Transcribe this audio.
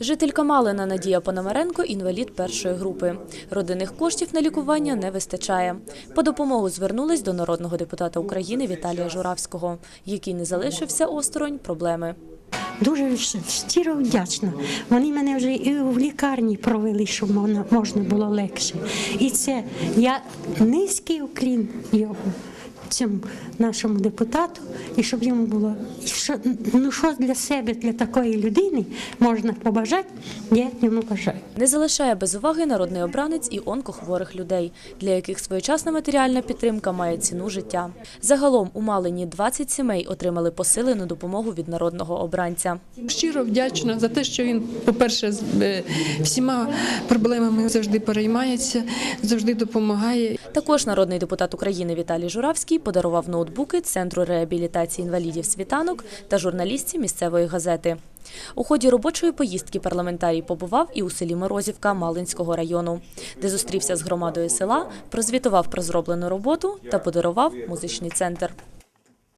Жителька Малина Надія Пономаренко – інвалід першої групи. Родинних коштів на лікування не вистачає. По допомогу звернулись до народного депутата України Віталія Журавського, який не залишився осторонь проблеми. Дуже щиро вдячна. Вони мене вже і в лікарні провели, щоб можна, було легше. І це я низький уклін його. Цьому нашому депутату, і щоб йому було і що, ну що для себе, для такої людини можна побажати, я йому бажаю. Не залишає без уваги народний обранець і онкохворих людей, для яких своєчасна матеріальна підтримка має ціну життя. Загалом у Малині 20 сімей отримали посилену допомогу від народного обранця. Щиро вдячна за те, що він, по-перше, з е, всіма проблемами завжди переймається, завжди допомагає. Також народний депутат України Віталій Журавський подарував ноутбуки Центру реабілітації інвалідів світанок та журналістів місцевої газети. У ході робочої поїздки парламентарій побував і у селі Морозівка Малинського району, де зустрівся з громадою села, прозвітував про зроблену роботу та подарував музичний центр.